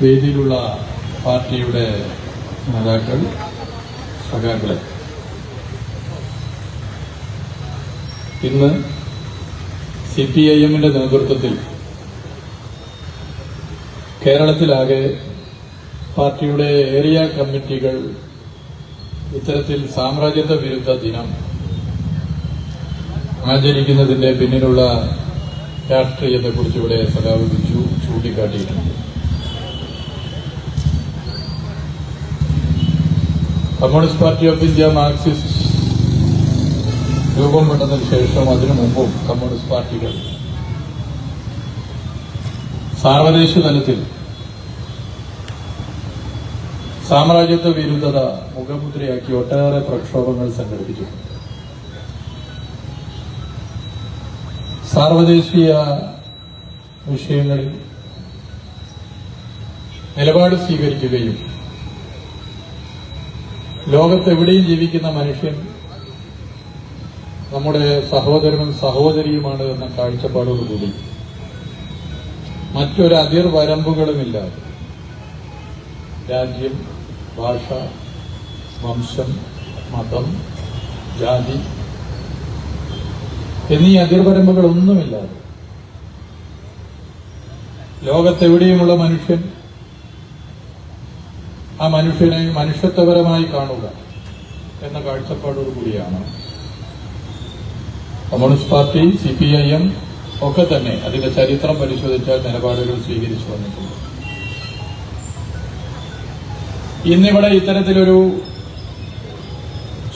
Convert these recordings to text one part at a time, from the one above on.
വേദിയിലുള്ള പാർട്ടിയുടെ നേതാക്കൾ സഖാക്കളെ. ഇന്ന് സി പി ഐ എമ്മിന്റെ നേതൃത്വത്തിൽ കേരളത്തിലാകെ പാർട്ടിയുടെ ഏരിയ കമ്മിറ്റികൾ ഇത്തരത്തിൽ സാമ്രാജ്യത്വ വിരുദ്ധ ദിനം ആചരിക്കുന്നതിന്റെ പിന്നിലുള്ള രാഷ്ട്രീയത്തെക്കുറിച്ച് ഇവിടെ സഖാവ് ചൂണ്ടിക്കാട്ടിയിട്ടുണ്ട്. Communist party of India marxist രൂപം കൊണ്ടതിന് ശേഷം അതിനു മുമ്പും കമ്മ്യൂണിസ്റ്റ് പാർട്ടികൾ സാർവദേശീയ തലത്തിൽ സാമ്രാജ്യത്വ വിരുദ്ധത മുഖമുദ്രയാക്കി ഒട്ടേറെ പ്രക്ഷോഭങ്ങൾ സംഘടിപ്പിച്ചു. സാർവദേശീയ വിഷയങ്ങളിൽ നിലപാട് സ്വീകരിക്കുകയും ലോകത്തെവിടെയും ജീവിക്കുന്ന മനുഷ്യൻ നമ്മുടെ സഹോദരനും സഹോദരിയുമാണ് എന്ന കാഴ്ചപ്പാടോടുകൂടി. മറ്റൊരു അതിർ വരമ്പുകളുമില്ലാതെ രാജ്യം ഭാഷ വംശം മതം ജാതി എന്നീ അതിർവരമ്പുകളൊന്നുമില്ലാതെ ലോകത്തെവിടെയുമുള്ള മനുഷ്യൻ ആ മനുഷ്യനെ മനുഷ്യത്വപരമായി കാണുക എന്ന കാഴ്ചപ്പാടോടുകൂടിയാണ് communist party C P I M ഒക്കെ തന്നെ അതിന്റെ ചരിത്രം പരിശോധിച്ചാൽ നിലപാടുകൾ സ്വീകരിച്ചു വന്നിട്ടുണ്ട്. ഇന്നിവിടെ ഇത്തരത്തിലൊരു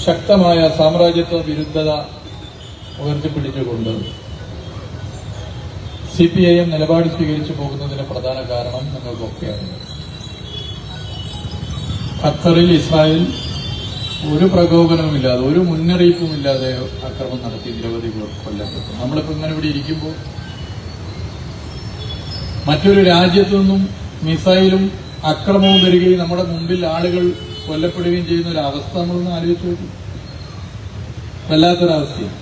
ശക്തമായ സാമ്രാജ്യത്വ വിരുദ്ധത ഉയർത്തിപ്പിടിച്ചുകൊണ്ട് സി പി ഐ എം നിലപാട് സ്വീകരിച്ചു പോകുന്നതിന് പ്രധാന കാരണം നിങ്ങൾക്കൊക്കെ അറിയാം ഖത്തറിൽ ഇസ്രായേൽ ഒരു പ്രകോപനവുമില്ലാതെ ഒരു മുന്നറിയിപ്പുമില്ലാതെ അക്രമം നടത്തി നിരവധി പേർ കൊല്ലപ്പെട്ടു. നമ്മളിപ്പോ ഇങ്ങനെ ഇവിടെ ഇരിക്കുമ്പോൾ മറ്റൊരു രാജ്യത്തു നിന്നും മിസൈലും അക്രമവും വരികയും നമ്മുടെ മുമ്പിൽ ആളുകൾ കൊല്ലപ്പെടുകയും ചെയ്യുന്ന ഒരു അവസ്ഥ നമ്മളൊന്ന് ആലോചിച്ച് നോക്കും. വല്ലാത്തൊരവസ്ഥയാണ്.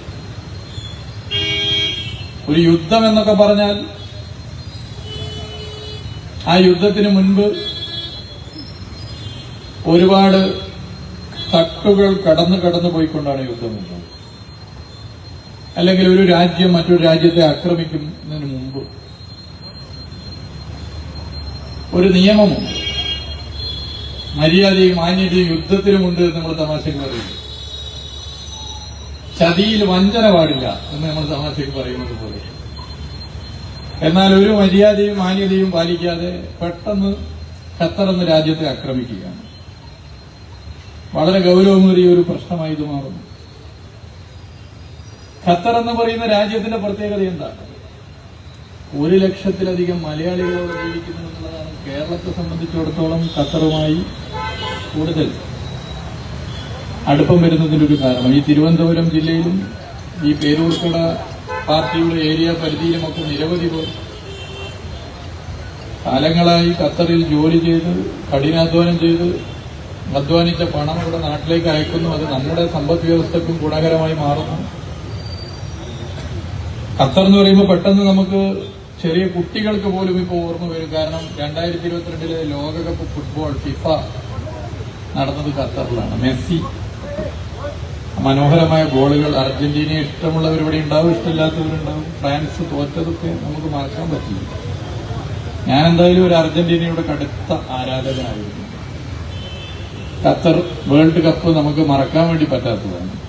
ഒരു യുദ്ധം എന്നൊക്കെ പറഞ്ഞാൽ ആ യുദ്ധത്തിന് മുൻപ് ഒരുപാട് തട്ടുകൾ കടന്നു കടന്നു പോയിക്കൊണ്ടാണ് യുദ്ധം ഉണ്ടാകുന്നത് അല്ലെങ്കിൽ ഒരു രാജ്യം മറ്റൊരു രാജ്യത്തെ ആക്രമിക്കുന്നതിന് മുമ്പ് ഒരു നിയമമുണ്ട്. മര്യാദയും മാന്യതയും യുദ്ധത്തിലുമുണ്ട് എന്ന് നമ്മൾ തമാശയ്ക്ക് പറയുന്നു. ചതിയിൽ വഞ്ചന പാടില്ല എന്ന് നമ്മൾ തമാശയ്ക്ക് പറയുന്നത് പോലെ. എന്നാൽ ഒരു മര്യാദയും മാന്യതയും പാലിക്കാതെ പെട്ടെന്ന് ഖത്തർ എന്ന രാജ്യത്തെ ആക്രമിക്കുകയാണ്. വളരെ ഗൗരവമേറിയ ഒരു പ്രശ്നമായി ഇത് മാറുന്നു. ഖത്തർ എന്ന് പറയുന്ന രാജ്യത്തിന്റെ പ്രത്യേകത എന്താണ് ഒരു ലക്ഷത്തിലധികം മലയാളികളോട് ജീവിക്കുന്നു എന്നുള്ളതാണ് കേരളത്തെ സംബന്ധിച്ചിടത്തോളം ഖത്തറുമായി കൂടുതൽ അടുപ്പം വരുന്നതിന്റെ ഒരു കാരണം. ഈ തിരുവനന്തപുരം ജില്ലയിലും ഈ പേരൂർക്കട പാർട്ടിയുടെ ഏരിയ പരിധിയിലുമൊക്കെ നിരവധി പേർ കാലങ്ങളായി ഖത്തറിൽ ജോലി ചെയ്ത് കഠിനാധ്വാനം ചെയ്ത് അധ്വാനിച്ച പണം ഇവിടെ നാട്ടിലേക്ക് അയക്കുന്നു. അത് നമ്മുടെ സമ്പദ് വ്യവസ്ഥക്കും ഗുണകരമായി മാറുന്നു. ഖത്തർ എന്ന് പറയുമ്പോൾ പെട്ടെന്ന് നമുക്ക് ചെറിയ കുട്ടികൾക്ക് പോലും ഇപ്പോൾ ഓർമ്മ വരും. കാരണം രണ്ടായിരത്തി ഇരുപത്തിരണ്ടിലെ ലോകകപ്പ് ഫുട്ബോൾ ഫിഫ നടന്നത് ഖത്തറിലാണ്. മെസ്സി മനോഹരമായ ഗോളുകൾ. അർജന്റീനയെ ഇഷ്ടമുള്ളവരിവിടെ ഉണ്ടാവും ഇഷ്ടമില്ലാത്തവരുണ്ടാവും ഫ്രാൻസ് തോറ്റതൊക്കെ നമുക്ക് മറക്കാൻ പറ്റില്ല. ഞാൻ എന്തായാലും ഒരു അർജന്റീനയുടെ കടുത്ത ആരാധകനായിരുന്നു. ഖത്തർ വേൾഡ് കപ്പ് നമുക്ക് മറക്കാൻ വേണ്ടി പറ്റാത്തതാണ്.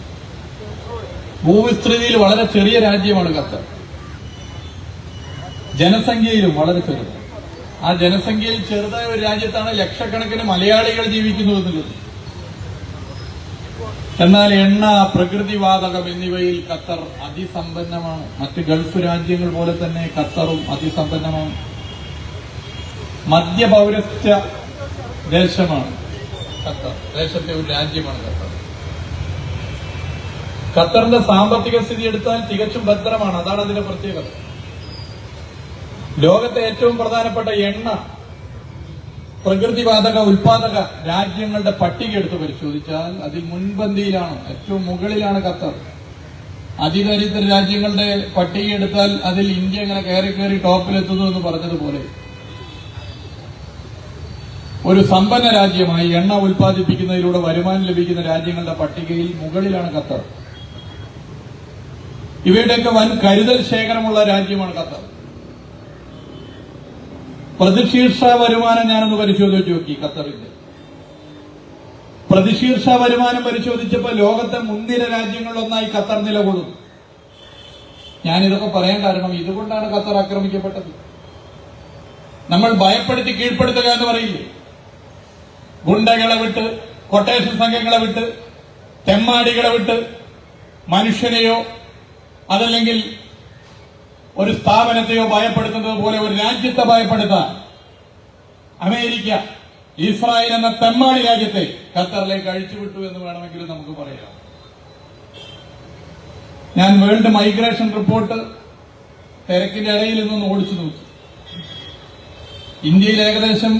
ഭൂവിസ്തൃതിയിൽ വളരെ ചെറിയ രാജ്യമാണ് ഖത്തർ. ജനസംഖ്യയിലും വളരെ ചെറുത്. ആ ജനസംഖ്യയിൽ ചെറുതായ ഒരു രാജ്യത്താണ് ലക്ഷക്കണക്കിന് മലയാളികൾ ജീവിക്കുന്നത് എന്നുള്ളത്. എന്നാൽ എണ്ണ പ്രകൃതിവാതകം എന്നിവയിൽ ഖത്തർ അതിസമ്പന്നമാണ്. മറ്റ് ഗൾഫ് രാജ്യങ്ങൾ പോലെ തന്നെ ഖത്തറും അതിസമ്പന്നമാണ്. മധ്യപൗരസ്ത്യ ദേശമാണ്. ഖത്തർ ദേശത്തെ ഒരു രാജ്യമാണ് ഖത്തർ ഖത്തറിന്റെ സാമ്പത്തിക സ്ഥിതി എടുത്താൽ തികച്ചും ഭദ്രമാണ്. അതാണ് അതിന്റെ പ്രത്യേകത. ലോകത്തെ ഏറ്റവും പ്രധാനപ്പെട്ട എണ്ണ പ്രകൃതിവാതക ഉൽപാദക രാജ്യങ്ങളുടെ പട്ടിക എടുത്ത് പരിശോധിച്ചാൽ അതിൽ മുൻപന്തിയിലാണ് ഏറ്റവും മുകളിലാണ് ഖത്തർ. അതിദരിദ്ര രാജ്യങ്ങളുടെ പട്ടിക എടുത്താൽ അതിൽ ഇന്ത്യ ഇങ്ങനെ കയറി കയറി ടോപ്പിലെത്തുന്നു എന്ന് പറഞ്ഞതുപോലെ. ഒരു സമ്പന്ന രാജ്യമായി എണ്ണ ഉൽപ്പാദിപ്പിക്കുന്നതിലൂടെ വരുമാനം ലഭിക്കുന്ന രാജ്യങ്ങളുടെ പട്ടികയിൽ മുകളിലാണ് ഖത്തർ. ഇവയുടെയൊക്കെ വൻ കരുതൽ ശേഖരമുള്ള രാജ്യമാണ് ഖത്തർ. പ്രതിശീർഷ വരുമാനം ഞാനൊന്ന് പരിശോധിച്ച് നോക്കി ഖത്തറിന്റെ പ്രതിശീർഷ വരുമാനം പരിശോധിച്ചപ്പോൾ ലോകത്തെ മുൻനിര രാജ്യങ്ങളിലൊന്നായി ഖത്തർ നിലകൊള്ളുന്നു. ഞാനിതൊക്കെ പറയാൻ കാരണം ഇതുകൊണ്ടാണ് ഖത്തർ ആക്രമിക്കപ്പെട്ടത്. നമ്മൾ ഭയപ്പെടുത്തി കീഴ്പ്പെടുത്തുക എന്ന് പറയില്ലേ? ഗുണ്ടകളെ വിട്ട് കൊട്ടേഷൻ സംഘങ്ങളെ വിട്ട് തെമ്മാടികളെ വിട്ട് മനുഷ്യനെയോ അതല്ലെങ്കിൽ ഒരു സ്ഥാപനത്തെയോ ഭയപ്പെടുത്തുന്നത് പോലെ ഒരു രാജ്യത്തെ ഭയപ്പെടുത്താൻ അമേരിക്ക ഇസ്രായേൽ എന്ന തെമ്മാടി രാജ്യത്തെ ഖത്തറിലേക്ക് അഴിച്ചുവിട്ടു എന്ന് വേണമെങ്കിൽ നമുക്ക് പറയാം. ഞാൻ വേൾഡ് മൈഗ്രേഷൻ റിപ്പോർട്ട് തിരക്കിന്റെ ഇടയിൽ നിന്ന് ഓടിച്ചു നോക്കി. ഇന്ത്യയിൽ ഏകദേശം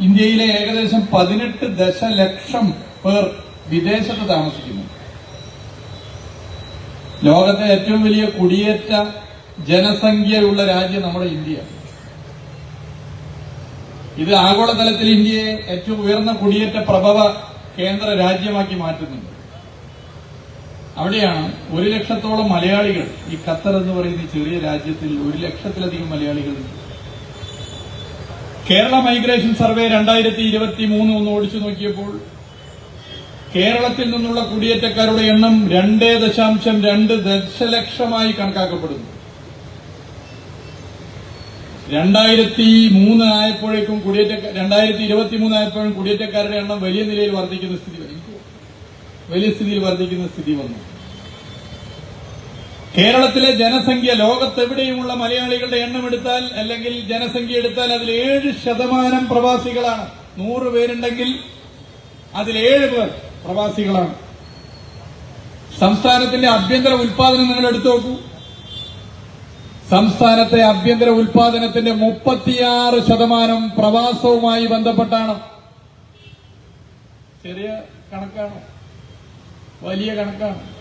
ഇന്ത്യയിലെ ഏകദേശം പതിനെട്ട് ദശലക്ഷം പേർ വിദേശത്ത് താമസിക്കുന്നു. ലോകത്തെ ഏറ്റവും വലിയ കുടിയേറ്റ ജനസംഖ്യയുള്ള രാജ്യം നമ്മുടെ ഇന്ത്യ. ഇത് ആഗോളതലത്തിൽ ഇന്ത്യയെ ഏറ്റവും ഉയർന്ന കുടിയേറ്റ പ്രഭവ കേന്ദ്ര രാജ്യമാക്കി മാറ്റുന്നുണ്ട്. അവിടെയാണ് ഒരു ലക്ഷത്തോളം മലയാളികൾ ഈ ഖത്തർ എന്ന് പറയുന്ന ചെറിയ രാജ്യത്തിൽ ഒരു ലക്ഷത്തിലധികം മലയാളികളുണ്ട് കേരള മൈഗ്രേഷൻ സർവേ രണ്ടായിരത്തി ഇരുപത്തി മൂന്ന് ഒന്ന് ഓടിച്ചു നോക്കിയപ്പോൾ കേരളത്തിൽ നിന്നുള്ള കുടിയേറ്റക്കാരുടെ എണ്ണം രണ്ടേ ദശാംശം രണ്ട് ദശലക്ഷമായി കണക്കാക്കപ്പെടുന്നു രണ്ടായിരത്തി മൂന്ന് ആയപ്പോഴേക്കും കുടിയേറ്റ രണ്ടായിരത്തി ഇരുപത്തി മൂന്ന് ആയപ്പോഴും കുടിയേറ്റക്കാരുടെ എണ്ണം വലിയ നിലയിൽ വർദ്ധിക്കുന്ന സ്ഥിതി. വലിയ സ്ഥിതിയിൽ വർദ്ധിക്കുന്ന സ്ഥിതി വന്നു കേരളത്തിലെ ജനസംഖ്യ ലോകത്തെവിടെയുമുള്ള മലയാളികളുടെ എണ്ണം എടുത്താൽ അല്ലെങ്കിൽ ജനസംഖ്യ എടുത്താൽ അതിൽ ഏഴ് ശതമാനം പ്രവാസികളാണ്. നൂറ് പേരുണ്ടെങ്കിൽ അതിൽ ഏഴ് പേർ പ്രവാസികളാണ്. സംസ്ഥാനത്തിന്റെ ആഭ്യന്തര ഉൽപാദനം നിങ്ങൾ എടുത്തു നോക്കൂ. സംസ്ഥാനത്തെ ആഭ്യന്തര ഉൽപാദനത്തിന്റെ മുപ്പത്തിയാറ് ശതമാനം പ്രവാസവുമായി ബന്ധപ്പെട്ടാണ്. ചെറിയ കണക്കാണ്. വലിയ കണക്കാണ്.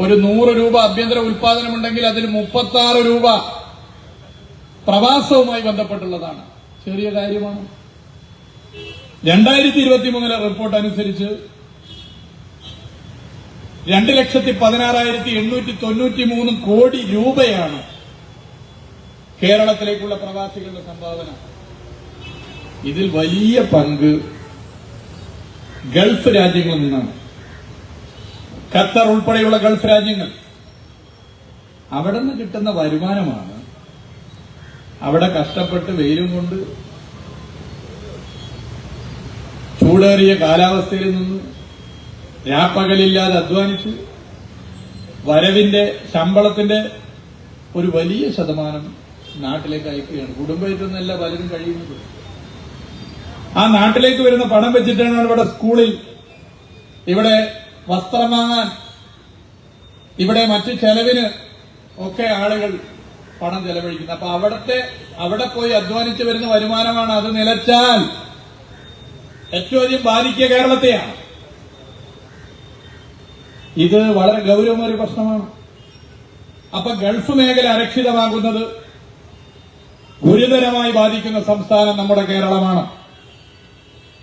ഒരു നൂറ് രൂപ ആഭ്യന്തര ഉൽപാദനമുണ്ടെങ്കിൽ അതിൽ മുപ്പത്തി ആറ് രൂപ പ്രവാസവുമായി ബന്ധപ്പെട്ടുള്ളതാണ്. ചെറിയ കാര്യമാണ്. രണ്ടായിരത്തി ഇരുപത്തി മൂന്നിലെ റിപ്പോർട്ട് അനുസരിച്ച് രണ്ട് ലക്ഷത്തി പതിനാറായിരത്തി എണ്ണൂറ്റി തൊണ്ണൂറ്റി മൂന്ന് കോടി രൂപയാണ് കേരളത്തിലേക്കുള്ള പ്രവാസികളുടെ സംഭാവന. ഇതിൽ വലിയ പങ്ക് ഗൾഫ് രാജ്യങ്ങളിൽ നിന്നാണ്. ഖത്തർ ഉൾപ്പെടെയുള്ള ഗൾഫ് രാജ്യങ്ങൾ. അവിടെ നിന്ന് കിട്ടുന്ന വരുമാനമാണ് അവിടെ കഷ്ടപ്പെട്ട് വെയിലും കൊണ്ട് ചൂടേറിയ കാലാവസ്ഥയിൽ നിന്ന് രാപ്പകലില്ലാതെ അധ്വാനിച്ച് വരവിന്റെ ശമ്പളത്തിന്റെ ഒരു വലിയ ശതമാനം നാട്ടിലേക്ക് അയക്കുകയാണ്. കുടുംബമായിട്ടൊന്നല്ല പലരും കഴിയുന്നത്. ആ നാട്ടിലേക്ക് വരുന്ന പണം വെച്ചിട്ടാണ് ഇവിടെ സ്കൂളിൽ ഇവിടെ വസ്ത്രം വാങ്ങാൻ ഇവിടെ മറ്റ് ചെലവിന് ഒക്കെ ആളുകൾ പണം ചെലവഴിക്കുന്നത് അപ്പൊ അവിടത്തെ അവിടെ പോയി അധ്വാനിച്ച് വരുന്ന വരുമാനമാണ് അത് നിലച്ചാൽ ഏറ്റവും അധികം ബാധിക്കുക കേരളത്തെയാണ്. ഇത് വളരെ ഗൗരവമേറിയ പ്രശ്നമാണ്. അപ്പൊ ഗൾഫ് മേഖല അരക്ഷിതമാകുന്നത് ഗുരുതരമായി ബാധിക്കുന്ന സംസ്ഥാനം നമ്മുടെ കേരളമാണ്.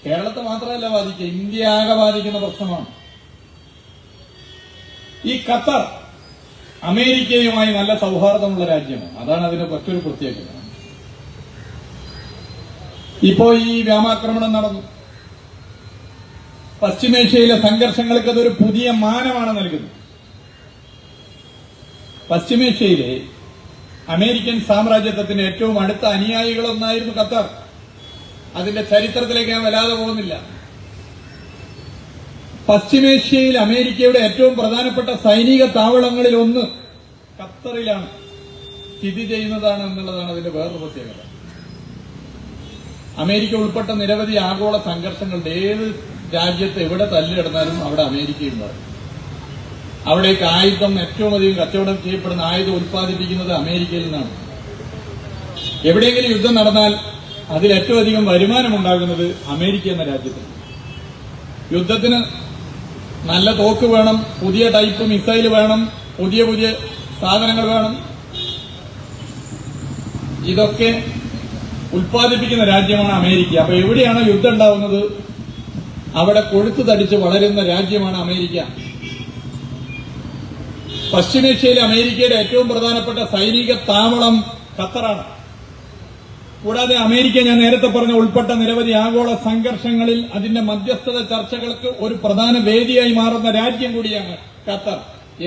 കേരളത്തെ മാത്രമല്ല ബാധിക്കുക. ഇന്ത്യ ആകെ ബാധിക്കുന്ന പ്രശ്നമാണ്. ഈ ഖത്തർ അമേരിക്കയുമായി നല്ല സൗഹാർദ്ദമുള്ള രാജ്യമാണ്. അതാണ് അതിന്റെ മറ്റൊരു പ്രത്യേകത. ഇപ്പോ ഈ വ്യോമാക്രമണം നടന്നു. പശ്ചിമേഷ്യയിലെ സംഘർഷങ്ങൾക്ക് അതൊരു പുതിയ മാനമാണ് നൽകുന്നത്. പശ്ചിമേഷ്യയിലെ അമേരിക്കൻ സാമ്രാജ്യത്വത്തിന്റെ ഏറ്റവും അടുത്ത അനുയായികളൊന്നായിരുന്നു ഖത്തർ. അതിന്റെ ചരിത്രത്തിലേക്ക് ഞാൻ വല്ലാതെ പോകുന്നില്ല. പശ്ചിമേഷ്യയിൽ അമേരിക്കയുടെ ഏറ്റവും പ്രധാനപ്പെട്ട സൈനിക താവളങ്ങളിൽ ഒന്ന് ഖത്തറിലാണ് സ്ഥിതി ചെയ്യുന്നതാണ് എന്നുള്ളതാണ് അതിന്റെ വേറൊരു പ്രത്യേകത. അമേരിക്ക ഉൾപ്പെട്ട നിരവധി ആഗോള സംഘർഷങ്ങളുടെ ഏത് രാജ്യത്ത് എവിടെ തല്ലിടന്നാലും അവിടെ അമേരിക്കയുണ്ട് അവിടേക്ക് ആയുധം ഏറ്റവും അധികം കച്ചവടം ചെയ്യപ്പെടുന്ന ആയുധം ഉൽപ്പാദിപ്പിക്കുന്നത് അമേരിക്കയിൽ നിന്നാണ്. എവിടെയെങ്കിലും യുദ്ധം നടന്നാൽ അതിൽ ഏറ്റവും അധികം വരുമാനം ഉണ്ടാകുന്നത് അമേരിക്ക എന്ന രാജ്യത്തിന് യുദ്ധത്തിന് നല്ല തോക്ക് വേണം പുതിയ ടൈപ്പ് മിസൈൽ വേണം പുതിയ പുതിയ സാധനങ്ങൾ വേണം. ഇതൊക്കെ ഉൽപ്പാദിപ്പിക്കുന്ന രാജ്യമാണ് അമേരിക്ക. അപ്പൊ എവിടെയാണ് യുദ്ധം ഉണ്ടാവുന്നത്? അവിടെ കൊഴുത്തു തടിച്ച് വളരുന്ന രാജ്യമാണ് അമേരിക്ക. പശ്ചിമേഷ്യയിലെ അമേരിക്കയുടെ ഏറ്റവും പ്രധാനപ്പെട്ട സൈനിക താവളം ഖത്തറാണ്. കൂടാതെ അമേരിക്ക ഞാൻ നേരത്തെ പറഞ്ഞ ഉൾപ്പെട്ട നിരവധി ആഗോള സംഘർഷങ്ങളിൽ അതിന്റെ മധ്യസ്ഥത ചർച്ചകൾക്ക് ഒരു പ്രധാന വേദിയായി മാറുന്ന രാജ്യം കൂടിയാണ് ഖത്തർ.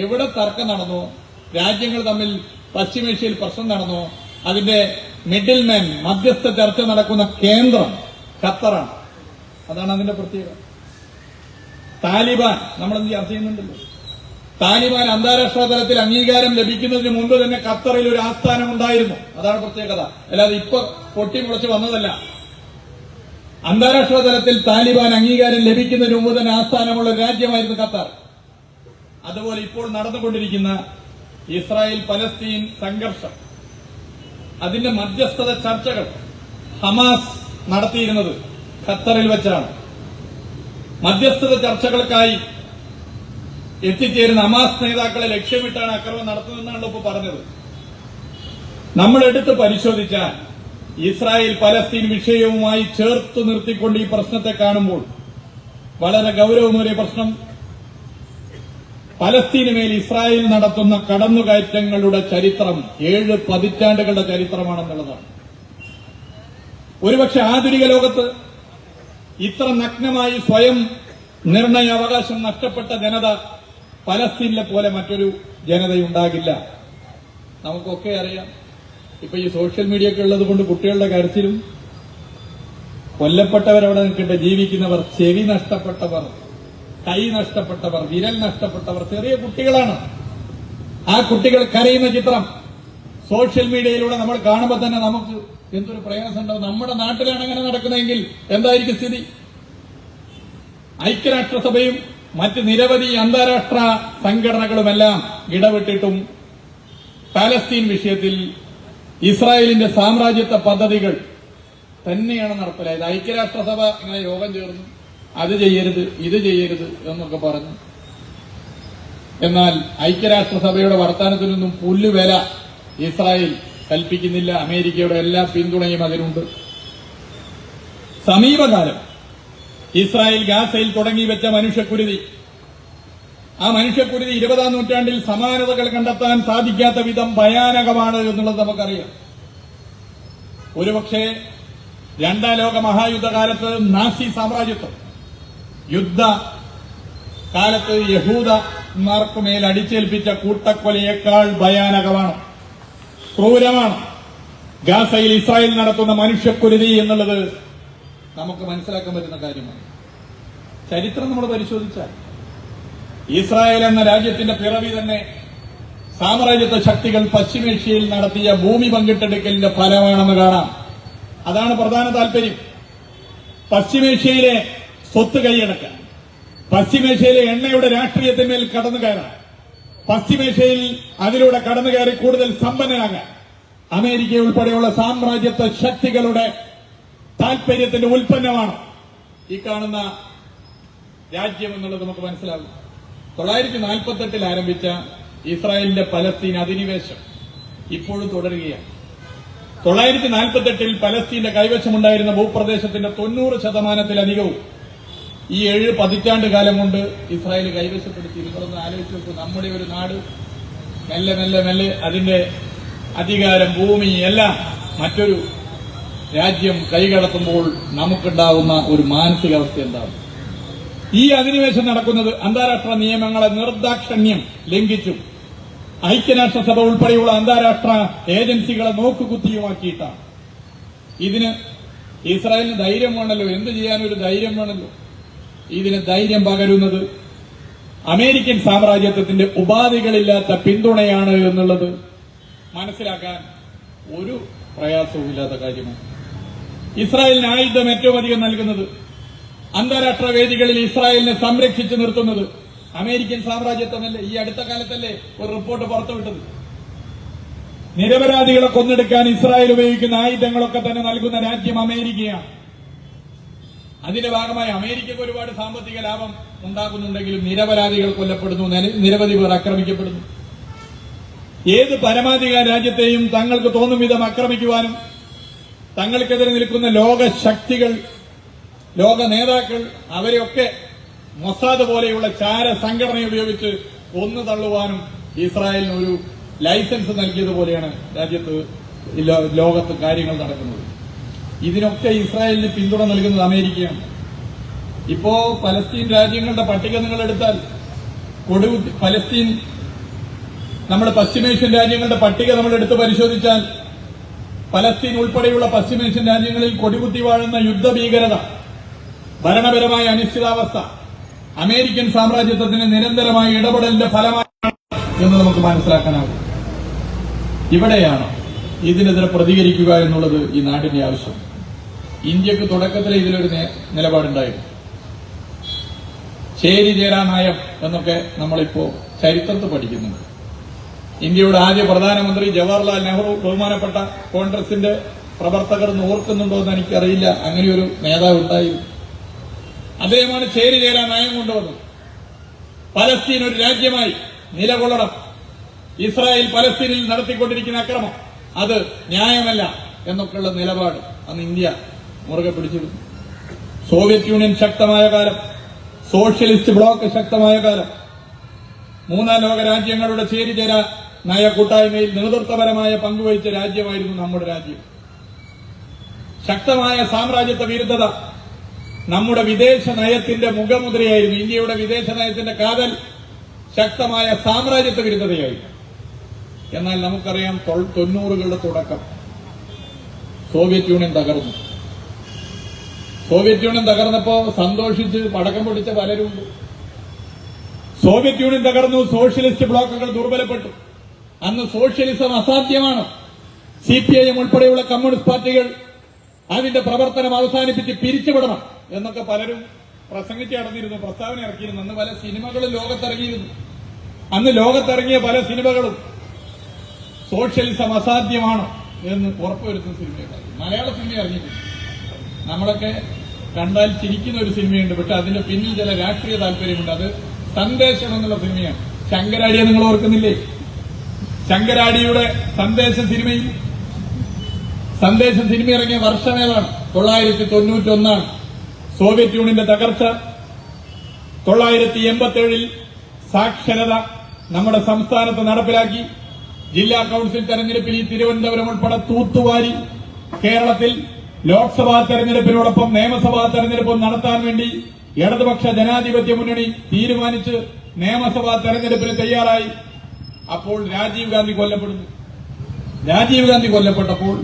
എവിടെ തർക്കം നടന്നോ രാജ്യങ്ങൾ തമ്മിൽ പശ്ചിമേഷ്യയിൽ പ്രശ്നം നടന്നോ അതിന്റെ മിഡിൽമാൻ മധ്യസ്ഥ ചർച്ച നടക്കുന്ന കേന്ദ്രം ഖത്തറാണ്. അതാണ് അതിന്റെ പ്രത്യേകത. താലിബാൻ നമ്മളെന്ത് ചർച്ച ചെയ്യുന്നുണ്ടല്ലോ. താലിബാൻ അന്താരാഷ്ട്ര തലത്തിൽ അംഗീകാരം ലഭിക്കുന്നതിന് മുമ്പ് തന്നെ ഖത്തറിൽ ഒരു ആസ്ഥാനം ഉണ്ടായിരുന്നു. അതാണ് പ്രത്യേകത. അല്ലാതെ ഇപ്പൊ പൊട്ടിമുളച്ച് വന്നതല്ല. അന്താരാഷ്ട്ര തലത്തിൽ താലിബാൻ അംഗീകാരം ലഭിക്കുന്നതിന് മുമ്പ് തന്നെ ആസ്ഥാനമുള്ള രാജ്യമായിരുന്നു ഖത്തർ. അതുപോലെ ഇപ്പോൾ നടന്നുകൊണ്ടിരിക്കുന്ന ഇസ്രായേൽ പലസ്തീൻ സംഘർഷം അതിന്റെ മധ്യസ്ഥത ചർച്ചകൾ ഹമാസ് നടത്തിയിരുന്നത് ഖത്തറിൽ വെച്ചാണ്. മധ്യസ്ഥത ചർച്ചകൾക്കായി എത്തിച്ചേരുന്ന അമാസ് നേതാക്കളെ ലക്ഷ്യമിട്ടാണ് അക്രമം നടത്തുന്നതെന്നാണല്ലോ ഇപ്പോൾ പറഞ്ഞത്. നമ്മൾ എടുത്ത് പരിശോധിച്ചാൽ ഇസ്രായേൽ പലസ്തീൻ വിഷയവുമായി ചേർത്ത് നിർത്തിക്കൊണ്ട് ഈ പ്രശ്നത്തെ കാണുമ്പോൾ വളരെ ഗൌരവമേറിയ പ്രശ്നം. പലസ്തീന് മേൽ ഇസ്രായേൽ നടത്തുന്ന കടന്നുകയറ്റങ്ങളുടെ ചരിത്രം ഏഴ് പതിറ്റാണ്ടുകളുടെ ചരിത്രമാണെന്നുള്ളതാണ്. ഒരുപക്ഷെ ആധുനിക ലോകത്ത് ഇത്ര നഗ്നമായി സ്വയം നിർണയ അവകാശം നഷ്ടപ്പെട്ട ജനത പലസ്തീനിലെ പോലെ മറ്റൊരു ജനതയുണ്ടാകില്ല. നമുക്കൊക്കെ അറിയാം. ഇപ്പൊ ഈ സോഷ്യൽ മീഡിയ ഒക്കെ ഉള്ളത് കൊണ്ട് കുട്ടികളുടെ കരച്ചിലും കൊല്ലപ്പെട്ടവരവിടെ നിൽക്കട്ടെ ജീവിക്കുന്നവർ ചെവി നഷ്ടപ്പെട്ടവർ കൈ നഷ്ടപ്പെട്ടവർ വിരൽ നഷ്ടപ്പെട്ടവർ ചെറിയ കുട്ടികളാണ്. ആ കുട്ടികൾ കരയുന്ന ചിത്രം സോഷ്യൽ മീഡിയയിലൂടെ നമ്മൾ കാണുമ്പോൾ തന്നെ നമുക്ക് എന്തൊരു പ്രയാസം ഉണ്ടാവും നമ്മുടെ നാട്ടിലാണ് അങ്ങനെ നടക്കുന്നതെങ്കിൽ എന്തായിരിക്കും സ്ഥിതി? ഐക്യരാഷ്ട്രസഭയും മറ്റ് നിരവധി അന്താരാഷ്ട്ര സംഘടനകളുമെല്ലാം ഇടപെട്ടിട്ടും പാലസ്തീൻ വിഷയത്തിൽ ഇസ്രായേലിന്റെ സാമ്രാജ്യത്വ പദ്ധതികൾ തന്നെയാണ് നടപ്പിലായത്. ഐക്യരാഷ്ട്രസഭ ഇങ്ങനെ യോഗം ചേർന്നു. അത് ചെയ്യരുത് ഇത് ചെയ്യരുത് എന്നൊക്കെ പറഞ്ഞു. എന്നാൽ ഐക്യരാഷ്ട്രസഭയുടെ വർത്തമാനത്തിനൊന്നും പുല്ലുവില ഇസ്രായേൽ കൽപ്പിക്കുന്നില്ല. അമേരിക്കയുടെ എല്ലാ പിന്തുണയും അതിനുണ്ട്. സമീപകാലം ഇസ്രായേൽ ഗാസയിൽ തുടങ്ങി വെച്ച മനുഷ്യക്കുരുതി. ആ മനുഷ്യക്കുരുതി ഇരുപതാം നൂറ്റാണ്ടിൽ സമാനതകൾ കണ്ടെത്താൻ സാധിക്കാത്ത വിധം ഭയാനകമാണ് എന്നുള്ളത് നമുക്കറിയാം. ഒരുപക്ഷെ രണ്ടാം ലോക മഹായുദ്ധകാലത്ത് നാസി സാമ്രാജ്യത്വം യുദ്ധ കാലത്ത് മേൽ അടിച്ചേൽപ്പിച്ച കൂട്ടക്കൊലയേക്കാൾ ഭയാനകമാണ് ക്രൂരമാണ് ഗാസയിൽ ഇസ്രായേൽ നടത്തുന്ന മനുഷ്യക്കുരുതി എന്നുള്ളത് നമുക്ക് മനസ്സിലാക്കാൻ പറ്റുന്ന കാര്യമാണ്. ചരിത്രം നമ്മൾ പരിശോധിച്ചാൽ ഇസ്രായേൽ എന്ന രാജ്യത്തിന്റെ പിറവി തന്നെ സാമ്രാജ്യത്വ ശക്തികൾ പശ്ചിമേഷ്യയിൽ നടത്തിയ ഭൂമി പങ്കിട്ടെടുക്കലിന്റെ ഫലമാണെന്ന് കാണാം. അതാണ് പ്രധാന താല്പര്യം. പശ്ചിമേഷ്യയിലെ സ്വത്ത് കൈയടക്കാൻ പശ്ചിമേഷ്യയിലെ എണ്ണയുടെ രാഷ്ട്രീയത്തിന്മേൽ കടന്നു കയറാൻ പശ്ചിമേഷ്യയിൽ അതിലൂടെ കടന്നു കയറി കൂടുതൽ സമ്പന്നനാകാൻ അമേരിക്ക ഉൾപ്പെടെയുള്ള സാമ്രാജ്യത്വ ശക്തികളുടെ താൽപര്യത്തിന്റെ ഉൽപ്പന്നമാണ്. ഈ കാണുന്ന രാജ്യം എന്നുള്ളത് നമുക്ക് മനസ്സിലാകും. തൊള്ളായിരത്തി നാൽപ്പത്തെട്ടിൽ ആരംഭിച്ച ഇസ്രായേലിന്റെ പലസ്തീൻ അധിനിവേശം ഇപ്പോഴും തുടരുകയാണ്. തൊള്ളായിരത്തി നാൽപ്പത്തെട്ടിൽ പലസ്തീന്റെ കൈവശമുണ്ടായിരുന്ന ഭൂപ്രദേശത്തിന്റെ തൊണ്ണൂറ് ശതമാനത്തിലധികവും ഈ ഏഴ് പതിറ്റാണ്ട് കാലം കൊണ്ട് ഇസ്രായേൽ കൈവശപ്പെടുത്തി. നിങ്ങളൊന്ന് ആലോചിച്ച് നമ്മുടെ ഒരു നാട് മെല്ലെ മെല്ലെ മെല്ലെ അതിന്റെ അധികാരം ഭൂമി എല്ലാം മറ്റൊരു രാജ്യം കൈകടത്തുമ്പോൾ നമുക്കുണ്ടാകുന്ന ഒരു മാനസികാവസ്ഥ എന്താണ്? ഈ അധിനിവേശം നടക്കുന്നത് അന്താരാഷ്ട്ര നിയമങ്ങളെ നിർദാക്ഷണ്യം ലംഘിച്ചു ഐക്യരാഷ്ട്രസഭ ഉൾപ്പെടെയുള്ള അന്താരാഷ്ട്ര ഏജൻസികളെ നോക്കുകുത്തിയുമാക്കിയിട്ടാണ്. ഇതിന് ഇസ്രായേലിന് ധൈര്യം വേണമല്ലോ എന്ത് ചെയ്യാനൊരു ധൈര്യം വേണമല്ലോ ഇതിന് ധൈര്യം പകരുന്നത് അമേരിക്കൻ സാമ്രാജ്യത്വത്തിന്റെ ഉപാധികളില്ലാത്ത പിന്തുണയാണ് എന്നുള്ളത് മനസ്സിലാക്കാൻ ഒരു പ്രയാസവും ഇല്ലാത്ത കാര്യമാണ്. ഇസ്രായേലിന് ആയുധം ഏറ്റവും അധികം നൽകുന്നത്. അന്താരാഷ്ട്ര വേദികളിൽ ഇസ്രായേലിനെ സംരക്ഷിച്ചു നിർത്തുന്നത്. അമേരിക്കൻ സാമ്രാജ്യത്വമല്ലേ? ഈ അടുത്ത കാലത്തല്ലേ ഒരു റിപ്പോർട്ട് പുറത്തുവിട്ടത്? നിരപരാധികളെ കൊന്നെടുക്കാൻ ഇസ്രായേൽ ഉപയോഗിക്കുന്ന ആയുധങ്ങളൊക്കെ തന്നെ നൽകുന്ന രാജ്യം അമേരിക്കയാണ്. അതിന്റെ ഭാഗമായി അമേരിക്കക്ക് ഒരുപാട് സാമ്പത്തിക ലാഭം ഉണ്ടാകുന്നുണ്ടെങ്കിലും നിരപരാധികൾ കൊല്ലപ്പെടുന്നു നിര- നിരവധി പേർ ആക്രമിക്കപ്പെടുന്നു. ഏത് പരമാധികാര രാജ്യത്തെയും തങ്ങൾക്ക് തോന്നും വിധം ആക്രമിക്കുവാനും തങ്ങൾക്കെതിരെ നിൽക്കുന്ന ലോക ശക്തികൾ ലോക നേതാക്കൾ അവരെയൊക്കെ മൊസാദ് പോലെയുള്ള ചാര സംഘടന ഉപയോഗിച്ച് ഒന്ന് തള്ളുവാനും ഇസ്രായേലിന് ഒരു ലൈസൻസ് നൽകിയതുപോലെയാണ് രാജ്യത്ത് ലോകത്ത് കാര്യങ്ങൾ നടക്കുന്നത്. ഇതിനൊക്കെ ഇസ്രായേലിന് പിന്തുണ നൽകുന്നത് അമേരിക്കയാണ്. ഇപ്പോ പലസ്തീൻ രാജ്യങ്ങളുടെ പട്ടിക നിങ്ങൾ എടുത്താൽ കൊടുകുത്തി പലസ്തീൻ നമ്മുടെ പശ്ചിമേഷ്യൻ രാജ്യങ്ങളുടെ പട്ടിക നമ്മൾ എടുത്ത് പരിശോധിച്ചാൽ പലസ്തീൻ ഉൾപ്പെടെയുള്ള പശ്ചിമേഷ്യൻ രാജ്യങ്ങളിൽ കൊടികുത്തി വാഴുന്ന യുദ്ധഭീകരത ഭരണപരമായ അനിശ്ചിതാവസ്ഥ അമേരിക്കൻ സാമ്രാജ്യത്വത്തിന് നിരന്തരമായ ഇടപെടലിന്റെ ഫലമാണ് എന്ന് നമുക്ക് മനസ്സിലാക്കാനാകും. ഇവിടെയാണ് ഇതിനെതിരെ പ്രതികരിക്കുക എന്നുള്ളത് ഈ നാടിന്റെ ആവശ്യം. ഇന്ത്യയ്ക്ക് തുടക്കത്തിൽ ഇതിലൊരു നിലപാടുണ്ടായിരുന്നു. ചേരി ചേരാ നയം എന്നൊക്കെ നമ്മളിപ്പോ ചരിത്രത്തിൽ പഠിക്കുന്നുണ്ട്. ഇന്ത്യയുടെ ആദ്യ പ്രധാനമന്ത്രി ജവഹർലാൽ നെഹ്റു ബഹുമാനപ്പെട്ട കോൺഗ്രസിന്റെ പ്രവർത്തകർ ഓർക്കുന്നുണ്ടോ എന്ന് എനിക്കറിയില്ല. അങ്ങനെയൊരു നേതാവ് ഉണ്ടായിരുന്നു അദ്ദേഹമാണ് ചേരി ചേരാ നയം കൊണ്ടുവന്നത്. പലസ്തീൻ ഒരു രാജ്യമായി നിലകൊള്ളണം. ഇസ്രായേൽ പലസ്തീനിൽ നടത്തിക്കൊണ്ടിരിക്കുന്ന അക്രമം അത് ന്യായമല്ല എന്നൊക്കെയുള്ള നിലപാട് അന്ന് ഇന്ത്യ മുറുകെ പിടിച്ചിരുന്നു. സോവിയറ്റ് യൂണിയൻ ശക്തമായ കാലം സോഷ്യലിസ്റ്റ് ബ്ലോക്ക് ശക്തമായ കാലം. മൂന്നാം ലോക രാജ്യങ്ങളുടെ ചേരിചേര നയ കൂട്ടായ്മയിൽ നേതൃത്വപരമായ പങ്കുവഹിച്ച രാജ്യമായിരുന്നു നമ്മുടെ രാജ്യം. ശക്തമായ സാമ്രാജ്യത്വ വിരുദ്ധത നമ്മുടെ വിദേശ നയത്തിന്റെ മുഖമുദ്രയായിരുന്നു. ഇന്ത്യയുടെ വിദേശ നയത്തിന്റെ കാതൽ ശക്തമായ സാമ്രാജ്യത്വ വിരുദ്ധതയായിരുന്നു എന്നാൽ നമുക്കറിയാം തൊണ്ണൂറുകളുടെ തുടക്കം. സോവിയറ്റ് യൂണിയൻ തകർന്നു. സോവിയറ്റ് യൂണിയൻ തകർന്നപ്പോ സന്തോഷിച്ച് പടക്കം പൊടിച്ച പലരുണ്ട്. സോവിയറ്റ് യൂണിയൻ തകർന്നു. സോഷ്യലിസ്റ്റ് ബ്ലോക്കുകൾ ദുർബലപ്പെട്ടു. അന്ന് സോഷ്യലിസം അസാധ്യമാണ്. സി പി ഐ എം ഉൾപ്പെടെയുള്ള കമ്മ്യൂണിസ്റ്റ് പാർട്ടികൾ അതിന്റെ പ്രവർത്തനം അവസാനിപ്പിച്ച് പിരിച്ചുവിടണം എന്നൊക്കെ പലരും പ്രസംഗിച്ച് നടന്നിരുന്നു പ്രസ്താവന ഇറക്കിയിരുന്നു. അന്ന് പല സിനിമകളും ലോകത്തിറങ്ങിയിരുന്നു. അന്ന് ലോകത്തിറങ്ങിയ പല സിനിമകളും സോഷ്യലിസം അസാധ്യമാണ് എന്ന് ഉറപ്പുവരുത്തുന്ന സിനിമയുണ്ടായി മലയാള സിനിമ ഇറങ്ങിയിട്ടുണ്ട്. നമ്മളൊക്കെ കണ്ടാൽ ചിരിക്കുന്ന ഒരു സിനിമയുണ്ട് പക്ഷെ അതിന്റെ പിന്നിൽ ചില രാഷ്ട്രീയ താല്പര്യമുണ്ട്. അത് സന്ദേശം എന്നുള്ള സിനിമയാണ്. ശങ്കരാടിയെ നിങ്ങൾ ഓർക്കുന്നില്ലേ? ശങ്കരാടിയുടെ സന്ദേശ സിനിമയിൽ സന്ദേശ സിനിമ ഇറങ്ങിയ വർഷമേതാണ് തൊള്ളായിരത്തി തൊണ്ണൂറ്റൊന്നാണ് സോവിയറ്റ് യൂണിയന്റെ തകർച്ച. തൊള്ളായിരത്തി എൺപത്തി ഏഴിൽ സാക്ഷരത നമ്മുടെ സംസ്ഥാനത്ത് നടപ്പിലാക്കി. ജില്ലാ കൌൺസിൽ തെരഞ്ഞെടുപ്പിൽ ഈ തിരുവനന്തപുരം ഉൾപ്പെടെ തൂത്തുവാരി കേരളത്തിൽ ലോക്സഭാ തെരഞ്ഞെടുപ്പിനോടൊപ്പം നിയമസഭാ തെരഞ്ഞെടുപ്പും നടത്താൻ വേണ്ടി ഇടതുപക്ഷ ജനാധിപത്യ മുന്നണി തീരുമാനിച്ച് നിയമസഭാ തെരഞ്ഞെടുപ്പിന് തയ്യാറായി. അപ്പോൾ രാജീവ് ഗാന്ധി കൊല്ലപ്പെടുന്നു. രാജീവ് ഗാന്ധി കൊല്ലപ്പെട്ടപ്പോൾ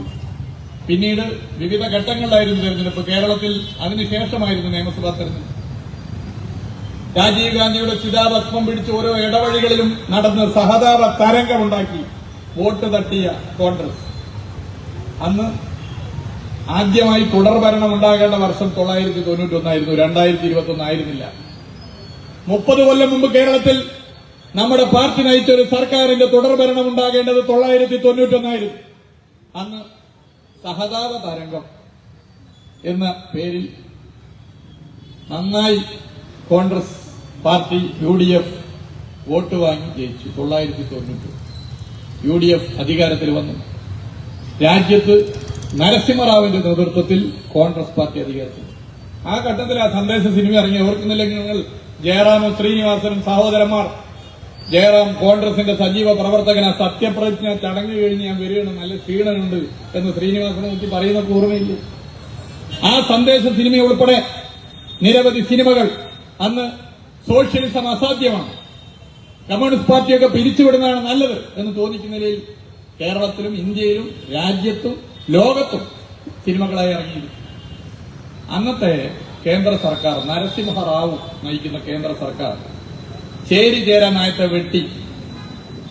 പിന്നീട് വിവിധ ഘട്ടങ്ങളിലായിരുന്നു തെരഞ്ഞെടുപ്പ്. കേരളത്തിൽ അതിനുശേഷമായിരുന്നു നിയമസഭാ തെരഞ്ഞെടുപ്പ്. രാജീവ് ഗാന്ധിയുടെ ചിതാഭസ്മം പിടിച്ച് ഓരോ ഇടവഴികളിലും നടന്ന് സഹതാപ തരംഗമുണ്ടാക്കി വോട്ട് തട്ടിയ കോൺഗ്രസ്. അന്ന് ആദ്യമായി തുടർ ഭരണം ഉണ്ടാകേണ്ട വർഷം തൊള്ളായിരത്തി തൊണ്ണൂറ്റി ഒന്നായിരുന്നു രണ്ടായിരത്തി ഇരുപത്തി ഒന്നായിരുന്നില്ല മുപ്പത് കൊല്ലം മുമ്പ് കേരളത്തിൽ നമ്മുടെ പാർട്ടി നയിച്ച ഒരു സർക്കാരിന്റെ തുടർഭരണം ഉണ്ടാകേണ്ടത് തൊള്ളായിരത്തി തൊണ്ണൂറ്റൊന്നായിരുന്നു. അന്ന് സഹതാപ തരംഗം എന്ന പേരിൽ നന്നായി Congress party U D F vote വാങ്ങി ജയിച്ചു. തൊള്ളായിരത്തി തൊണ്ണൂറ്റി യു ഡി എഫ് അധികാരത്തിൽ വന്നു. രാജ്യത്ത് നരസിംഹറാവിന്റെ നേതൃത്വത്തിൽ കോൺഗ്രസ് പാർട്ടി അധികാരത്തിൽ ആ ഘട്ടത്തിൽ ആ സന്ദേശ സിനിമ ഇറങ്ങി. ഓർക്കുന്നില്ലെങ്കിൽ നിങ്ങൾ ജയറാമും ശ്രീനിവാസനും സഹോദരന്മാർ ജയറാം കോൺഗ്രസിന്റെ സജീവ പ്രവർത്തകന സത്യപ്രതിജ്ഞ ചടങ്ങ് കഴിഞ്ഞ് ഞാൻ വരികയാണ്. നല്ല ക്ഷീണനുണ്ട് എന്ന് ശ്രീനിവാസനെ പറ്റി പറയുന്ന ഓർമ്മയില്ല? ആ സന്ദേശ സിനിമ ഉൾപ്പെടെ നിരവധി സിനിമകൾ അന്ന് സോഷ്യലിസം അസാധ്യമാണ്. കമ്മ്യൂണിസ്റ്റ് പാർട്ടിയൊക്കെ പിരിച്ചുവിടുന്നതാണ് നല്ലത് എന്ന് തോന്നിക്കുന്ന നിലയിൽ കേരളത്തിലും ഇന്ത്യയിലും രാജ്യത്തും ലോകത്തും സിനിമകളായി ഇറങ്ങിയിരുന്നു അന്നത്തെ കേന്ദ്ര സർക്കാർ നരസിംഹ റാവു നയിക്കുന്ന കേന്ദ്ര സർക്കാർ ചേരി ചേരാ നയത്തെ വെട്ടി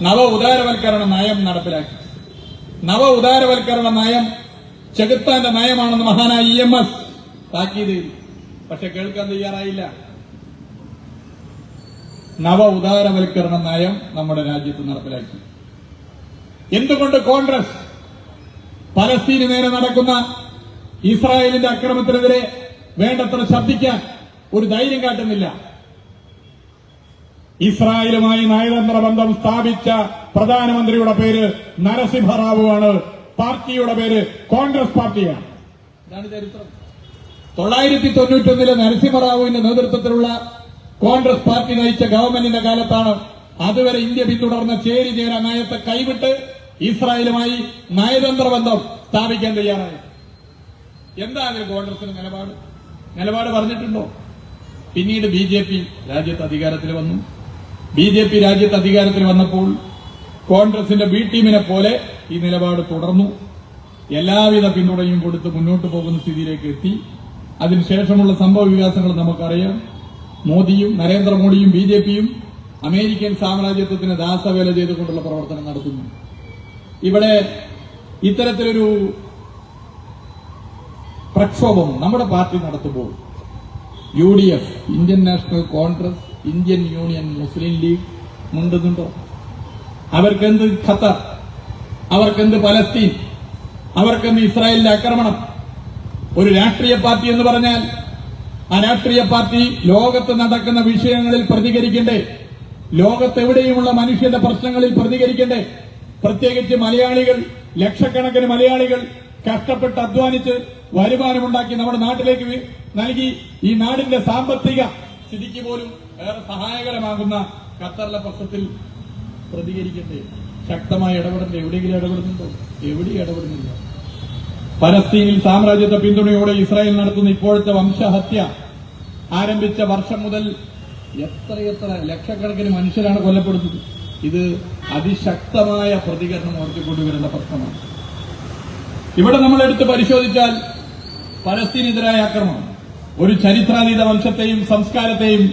നവ ഉദാരവൽക്കരണ നയം നടപ്പിലാക്കി. നവ ഉദാരവൽക്കരണ നയം ചെകുത്താന്റെ നയമാണെന്ന് മഹാനായ ഇ എം എസ് താക്കീത് ചെയ്തു. പക്ഷെ കേൾക്കാൻ തയ്യാറായില്ല. നവ ഉദാരവൽക്കരണ നയം നമ്മുടെ രാജ്യത്ത് നടപ്പിലാക്കി. എന്തുകൊണ്ട് കോൺഗ്രസ് പലസ്തീന് നേരെ നടക്കുന്ന ഇസ്രായേലിന്റെ അക്രമത്തിനെതിരെ വേണ്ടത്ര ശബ്ദിക്കാൻ ഒരു ധൈര്യം കാട്ടുന്നില്ല? ഇസ്രായേലുമായി നയതന്ത്ര ബന്ധം സ്ഥാപിച്ച പ്രധാനമന്ത്രിയുടെ പേര് നരസിംഹറാവു ആണ് പാർട്ടിയുടെ പേര് കോൺഗ്രസ് പാർട്ടിയാണ്. ഇതാണ് ചരിത്രം. തൊള്ളായിരത്തി തൊണ്ണൂറ്റൊന്നിലെ നരസിംഹറാവുവിന്റെ നേതൃത്വത്തിലുള്ള കോൺഗ്രസ് പാർട്ടി നയിച്ച ഗവൺമെന്റിന്റെ കാലത്താണ് അതുവരെ ഇന്ത്യ പിന്തുടർന്ന ചേരി ചേര നയത്തെ കൈവിട്ട് ഇസ്രായേലുമായി നയതന്ത്ര ബന്ധം സ്ഥാപിക്കാൻ തയ്യാറായത് എന്താണ് അതിൽ കോൺഗ്രസിന് നിലപാട്? നിലപാട് പറഞ്ഞിട്ടുണ്ടോ? പിന്നീട് ബി രാജ്യത്ത് അധികാരത്തിൽ വന്നു. ബി ജെ പി രാജ്യത്ത് അധികാരത്തിൽ വന്നപ്പോൾ കോൺഗ്രസിന്റെ ബി ടീമിനെ പോലെ ഈ നിലപാട് തുടർന്നു. എല്ലാവിധ പിന്തുണയും കൊടുത്ത് മുന്നോട്ട് പോകുന്ന സ്ഥിതിയിലേക്ക് എത്തി. അതിനുശേഷമുള്ള സംഭവ വികാസങ്ങൾ നമുക്കറിയാം. മോദിയും നരേന്ദ്രമോദിയും ബി ജെ പിയും അമേരിക്കൻ സാമ്രാജ്യത്വത്തിന് ദാസവേല ചെയ്തുകൊണ്ടുള്ള പ്രവർത്തനം നടത്തുന്നു. ഇവിടെ ഇത്തരത്തിലൊരു പ്രക്ഷോഭം നമ്മുടെ പാർട്ടി നടത്തുമ്പോൾ U D F Indian National Congress Indian Union Muslim League മുണ്ടുന്നുണ്ടോ? അവർക്കെന്ത് ഖത്തർ? അവർക്കെന്ത് പലസ്തീൻ? അവർക്കെന്ത് ഇസ്രായേലിന്റെ ആക്രമണം? ഒരു രാഷ്ട്രീയ പാർട്ടി എന്ന് പറഞ്ഞാൽ ആ രാഷ്ട്രീയ പാർട്ടി ലോകത്ത് നടക്കുന്ന വിഷയങ്ങളിൽ പ്രതികരിക്കണ്ടേ? ലോകത്തെവിടെയുമുള്ള മനുഷ്യന്റെ പ്രശ്നങ്ങളിൽ പ്രതികരിക്കണ്ടേ? പ്രത്യേകിച്ച് മലയാളികൾ ലക്ഷക്കണക്കിന് മലയാളികൾ കഷ്ടപ്പെട്ട് അധ്വാനിച്ച് വരുമാനമുണ്ടാക്കി നമ്മുടെ നാട്ടിലേക്ക് നൽകി ഈ നാടിന്റെ സാമ്പത്തിക സ്ഥിതിക്ക് പോലും ഏറെ സഹായകരമാകുന്ന ഖത്തറിലെ പ്രശ്നത്തിൽ പ്രതികരിക്കട്ടെ. ശക്തമായി ഇടപെടട്ടെ എവിടെയെങ്കിലും ഇടപെടുന്നുണ്ടോ? എവിടെയും ഇടപെടുന്നില്ല. പലസ്തീനിൽ സാമ്രാജ്യത്തെ പിന്തുണയോടെ ഇസ്രായേൽ നടത്തുന്ന ഇപ്പോഴത്തെ വംശഹത്യ ആരംഭിച്ച വർഷം മുതൽ എത്രയെത്ര ലക്ഷക്കണക്കിന് മനുഷ്യരാണ് കൊല്ലപ്പെടുന്നത്? ഇത് അതിശക്തമായ പ്രതികരണം ഉയർത്തിക്കൊണ്ടുവരേണ്ട പ്രശ്നമാണ്. ഇവിടെ നമ്മൾ എടുത്ത് പരിശോധിച്ചാൽ പലസ്തീനെതിരായ ആക്രമണം. ഒരു ചരിത്രാതീത വംശത്തെയും സംസ്കാരത്തെയും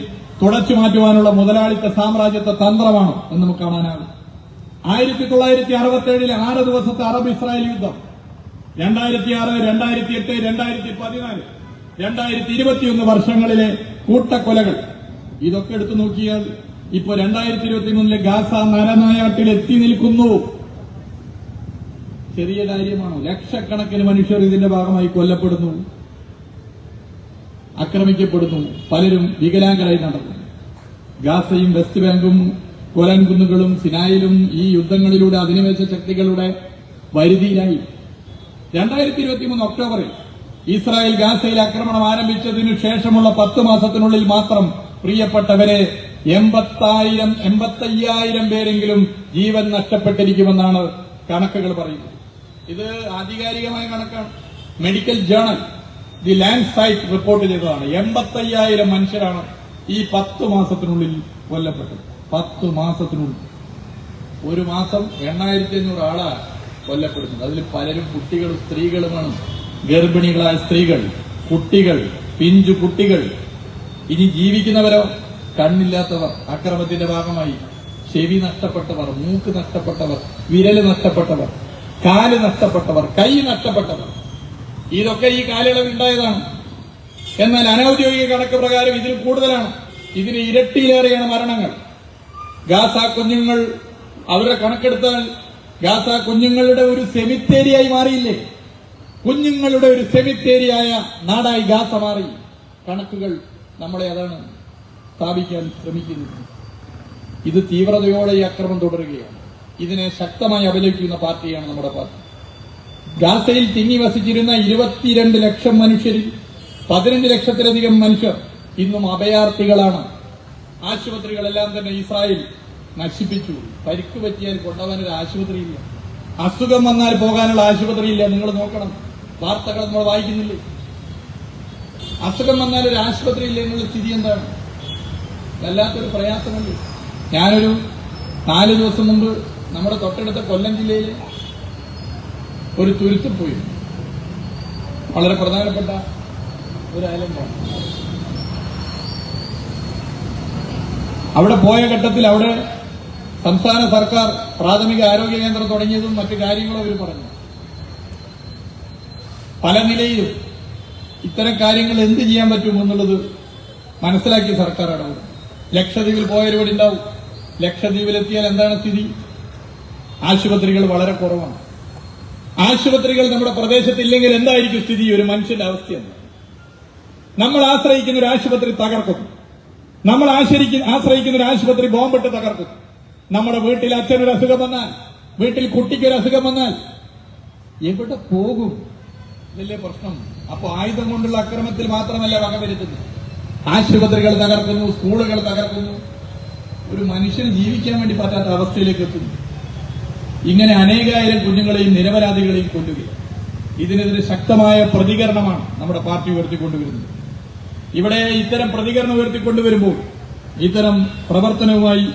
തുടച്ചു മാറ്റുവാനുള്ള മുതലാളിത്ത സാമ്രാജ്യത്വ തന്ത്രമാണ് എന്ന് നമുക്ക് കാണാനാകും ആയിരത്തി തൊള്ളായിരത്തി അറുപത്തി ഏഴിലെ ആറ് ദിവസത്തെ അറബ് ഇസ്രായേൽ യുദ്ധം. രണ്ടായിരത്തി ആറ് രണ്ടായിരത്തി എട്ട് രണ്ടായിരത്തി പതിനാല് രണ്ടായിരത്തി ഇരുപത്തിയൊന്ന് വർഷങ്ങളിലെ കൂട്ടക്കൊലകൾ. ഇതൊക്കെ എടുത്തു നോക്കിയാൽ ഇപ്പൊ രണ്ടായിരത്തി ഇരുപത്തി മൂന്നിലെ ഗാസ നരനായാട്ടിൽ എത്തി നിൽക്കുന്നു. ചെറിയ കാര്യമാണോ? ലക്ഷക്കണക്കിന് മനുഷ്യർ ഇതിന്റെ ഭാഗമായി കൊല്ലപ്പെടുന്നു. ആക്രമിക്കപ്പെടുന്നു. പലരും വികലാംഗരായി നടന്നു. ഗാസയും വെസ്റ്റ് ബാങ്കും കൊലൻകുന്നുകളും സിനായിലും ഈ യുദ്ധങ്ങളിലൂടെ അധിനിവേശ ശക്തികളുടെ വരുതിയിലായി രണ്ടായിരത്തി ഇരുപത്തിമൂന്ന് ഒക്ടോബറിൽ ഇസ്രായേൽ ഗാസയിൽ ആക്രമണം ആരംഭിച്ചതിനു ശേഷമുള്ള പത്ത് മാസത്തിനുള്ളിൽ മാത്രം പ്രിയപ്പെട്ടവരെ എൺപത്തായിരം എൺപത്തയ്യായിരം പേരെങ്കിലും ജീവൻ നഷ്ടപ്പെട്ടിരിക്കുമെന്നാണ് കണക്കുകൾ പറയുന്നത്. ഇത് ആധികാരികമായ കണക്കാണ്. Medical journal the Lancet report ചെയ്തതാണ്. എൺപത്തയ്യായിരം മനുഷ്യരാണ് ഈ പത്ത് മാസത്തിനുള്ളിൽ കൊല്ലപ്പെട്ടത്. പത്ത് മാസത്തിനുള്ളിൽ. ഒരു മാസം എണ്ണായിരത്തി അഞ്ഞൂറ് ആളാ കൊല്ലപ്പെടുന്നത്. അതിൽ പലരും കുട്ടികളും സ്ത്രീകളുമാണ്. ഗർഭിണികളായ സ്ത്രീകൾ കുട്ടികൾ പിഞ്ചു കുട്ടികൾ. ഇനി ജീവിക്കുന്നവരോ? കണ്ണില്ലാത്തവർ അക്രമത്തിന്റെ ഭാഗമായി. ചെവി നഷ്ടപ്പെട്ടവർ മൂക്ക് നഷ്ടപ്പെട്ടവർ വിരൽ നഷ്ടപ്പെട്ടവർ കാൽ നഷ്ടപ്പെട്ടവർ കൈ നഷ്ടപ്പെട്ടവർ. ഇതൊക്കെ ഈ കാലയളവിൽ ഉണ്ടായതാണ്. എന്നാൽ അനൌദ്യോഗിക കണക്ക് പ്രകാരം ഇതിൽ കൂടുതലാണ്. ഇതിന് ഇരട്ടിയിലേറെയാണ് മരണങ്ങൾ. ഗാസ കുഞ്ഞുങ്ങൾ അവരുടെ കണക്കെടുത്താൽ ഗാസ കുഞ്ഞുങ്ങളുടെ ഒരു സെമിത്തേരിയായി മാറിയില്ലേ? കുഞ്ഞുങ്ങളുടെ ഒരു സെമിത്തേരിയായ നാടായി ഗാസ മാറി. കണക്കുകൾ നമ്മളെ അതാണ് സ്ഥാപിക്കാൻ ശ്രമിക്കുന്നത്. ഇത് തീവ്രതയോടെ ഈ അക്രമം തുടരുകയാണ്. ഇതിനെ ശക്തമായി അപലപിക്കുന്ന പാർട്ടിയാണ് നമ്മുടെ പാർട്ടി. ഗാസയിൽ തിങ്ങി വസിച്ചിരുന്ന ഇരുപത്തിരണ്ട് ലക്ഷം മനുഷ്യരിൽ പതിനഞ്ച് ലക്ഷത്തിലധികം മനുഷ്യർ ഇന്നും അഭയാർത്ഥികളാണ്. ആശുപത്രികളെല്ലാം തന്നെ ഇസ്രായേൽ നശിപ്പിച്ചു. പരിക്ക് പറ്റിയാൽ കൊണ്ടുപോകാൻ ഒരു ആശുപത്രിയില്ല. അസുഖം വന്നാൽ പോകാനുള്ള ആശുപത്രിയില്ല. നിങ്ങൾ നോക്കണം. വാർത്തകൾ നമ്മൾ വായിക്കുന്നില്ലേ? അസുഖം വന്നാൽ ഒരു ആശുപത്രിയില്ല എന്നുള്ള സ്ഥിതി എന്താണ്? വല്ലാത്തൊരു പ്രയാസമുണ്ട് ഞാനൊരു നാല് ദിവസം മുമ്പ് നമ്മുടെ തൊട്ടടുത്ത കൊല്ലം ജില്ലയിലെ ഒരു തുരുത്തിപ്പോയി വളരെ പ്രധാനപ്പെട്ട ഒരു ഐലൻഡാണ് അവിടെ പോയ ഘട്ടത്തിൽ അവിടെ സംസ്ഥാന സർക്കാർ പ്രാഥമിക ആരോഗ്യ കേന്ദ്രം തുടങ്ങിയതും മറ്റു കാര്യങ്ങളും അവർ പറഞ്ഞു. പല നിലയിലും ഇത്തരം കാര്യങ്ങൾ എന്ത് ചെയ്യാൻ പറ്റും എന്നുള്ളത് മനസ്സിലാക്കിയ സർക്കാർ ഇടപെടും ലക്ഷദ്വീപിൽ പോയവരിവിടെ ഉണ്ടാവും. ലക്ഷദ്വീപിലെത്തിയാൽ എന്താണ് സ്ഥിതി? ആശുപത്രികൾ വളരെ കുറവാണ്. ആശുപത്രികൾ നമ്മുടെ പ്രദേശത്തില്ലെങ്കിൽ എന്തായിരിക്കും സ്ഥിതി? ഒരു മനുഷ്യന്റെ അവസ്ഥയെന്ന് നമ്മൾ ആശ്രയിക്കുന്ന ഒരു ആശുപത്രി തകർക്കും. നമ്മൾ ആശ്രയിക്കുന്ന ഒരു ആശുപത്രി ബോംബിട്ട് തകർക്കും. നമ്മുടെ വീട്ടിൽ അച്ഛനൊരു അസുഖം വന്നാൽ വീട്ടിൽ കുട്ടിക്കൊരു അസുഖം വന്നാൽ എവിടെ പോകും? വലിയ പ്രശ്നം. അപ്പോൾ ആയുധം കൊണ്ടുള്ള അക്രമത്തിൽ മാത്രമല്ല വകവരുത്തുന്നത് ആശുപത്രികൾ തകർക്കുന്നു സ്കൂളുകൾ തകർക്കുന്നു. ഒരു മനുഷ്യന് ജീവിക്കാൻ വേണ്ടി പറ്റാത്ത അവസ്ഥയിലേക്ക് എത്തുന്നു. ഇങ്ങനെ അനേകായിരം കുഞ്ഞുങ്ങളെയും നിരപരാധികളെയും കൊല്ലുകയാണ്. ഇതിനെതിരെ ശക്തമായ പ്രതികരണമാണ് നമ്മുടെ പാർട്ടി ഉയർത്തിക്കൊണ്ടുവരുന്നത്. ഇവിടെ ഇത്തരം പ്രതികരണം ഉയർത്തിക്കൊണ്ടുവരുമ്പോൾ ഇത്തരം പ്രവർത്തനവുമായി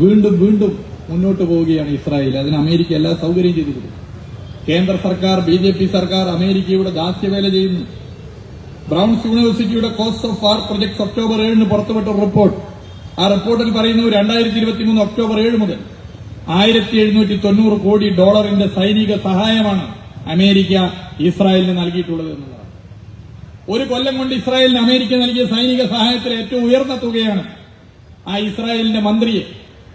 വീണ്ടും വീണ്ടും മുന്നോട്ട് പോവുകയാണ് ഇസ്രായേൽ. അതിന് അമേരിക്ക എല്ലാ സൗകര്യം ചെയ്തു കൊടുക്കും കേന്ദ്ര സർക്കാർ ബി ജെ പി സർക്കാർ അമേരിക്കയുടെ ദാസ്യവേല ചെയ്യുന്നു. ബ്രൗൺസ് യൂണിവേഴ്സിറ്റിയുടെ cost of war project October ഏഴിന് പുറത്തുവിട്ട റിപ്പോർട്ട്. ആ റിപ്പോർട്ടിൽ പറയുന്നു രണ്ടായിരത്തി ഇരുപത്തിമൂന്ന് ഒക്ടോബർ ഏഴ് മുതൽ ആയിരത്തി എഴുന്നൂറ്റി തൊണ്ണൂറ് കോടി ഡോളറിന്റെ സൈനിക സഹായമാണ് അമേരിക്ക ഇസ്രായേലിന് നൽകിയിട്ടുള്ളത് എന്നുള്ളതാണ്. ഒരു കൊല്ലം കൊണ്ട് ഇസ്രായേലിന് അമേരിക്ക നൽകിയ സൈനിക സഹായത്തിൽ ഏറ്റവും ഉയർന്ന തുകയാണ് ആ ഇസ്രായേലിന്റെ മന്ത്രിയെ.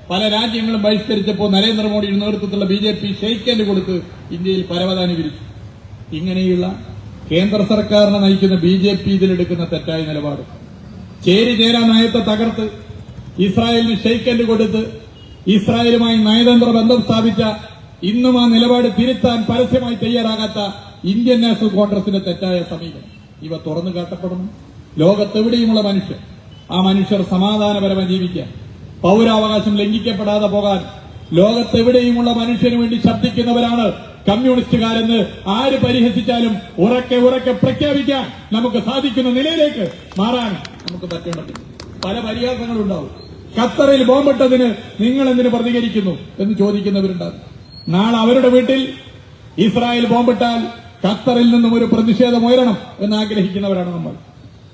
പല രാജ്യങ്ങളും ബഹിഷ്കരിച്ചപ്പോൾ നരേന്ദ്രമോദിയുടെ നേതൃത്വത്തിലുള്ള ബി ജെ പി ഷെയ്ക്കൻഡ് കൊടുത്ത് ഇന്ത്യയിൽ പരവതാനി വിരിച്ചു ഇങ്ങനെയുള്ള കേന്ദ്ര സർക്കാരിനെ നയിക്കുന്ന ബി ജെ പി ഇതിലെടുക്കുന്ന തെറ്റായ നിലപാട്. ചേരി ചേരാ നയത്തെ തകർത്ത് ഇസ്രായേലിന് ഷെയ്ക്കൻഡ് കൊടുത്ത് ഇസ്രായേലുമായി നയതന്ത്ര ബന്ധം സ്ഥാപിച്ച ഇന്നും ആ നിലപാട് തിരുത്താൻ പരസ്യമായി തയ്യാറാകാത്ത ഇന്ത്യൻ നാഷണൽ കോൺഗ്രസിന്റെ തെറ്റായ സമീപനം. ഇവ തുറന്നു കാട്ടപ്പെടുന്നു. ലോകത്തെവിടെയുമുള്ള മനുഷ്യർ ആ മനുഷ്യർ സമാധാനപരമായി ജീവിക്കാൻ പൗരാവകാശം ലംഘിക്കപ്പെടാതെ പോകാൻ ലോകത്തെവിടെയുമുള്ള മനുഷ്യന് വേണ്ടി ശബ്ദിക്കുന്നവരാണ് കമ്മ്യൂണിസ്റ്റുകാരെന്ന് ആര് പരിഹസിച്ചാലും ഉറക്കെ ഉറക്കെ പ്രഖ്യാപിക്കാൻ നമുക്ക് സാധിക്കുന്ന നിലയിലേക്ക് മാറാൻ നമുക്ക് പറ്റേണ്ടത് പല പരിഹാസങ്ങളുണ്ടാവും. ഖത്തറിൽ ബോംബിട്ടതിന് നിങ്ങൾ എന്തിനു പ്രതികരിക്കുന്നു എന്ന് ചോദിക്കുന്നവരുണ്ടാകും. നാളെ അവരുടെ വീട്ടിൽ ഇസ്രായേൽ ബോംബിട്ടാൽ ഖത്തറിൽ നിന്നും ഒരു പ്രതിഷേധം ഉയരണം എന്ന് ആഗ്രഹിക്കുന്നവരാണ് നമ്മൾ.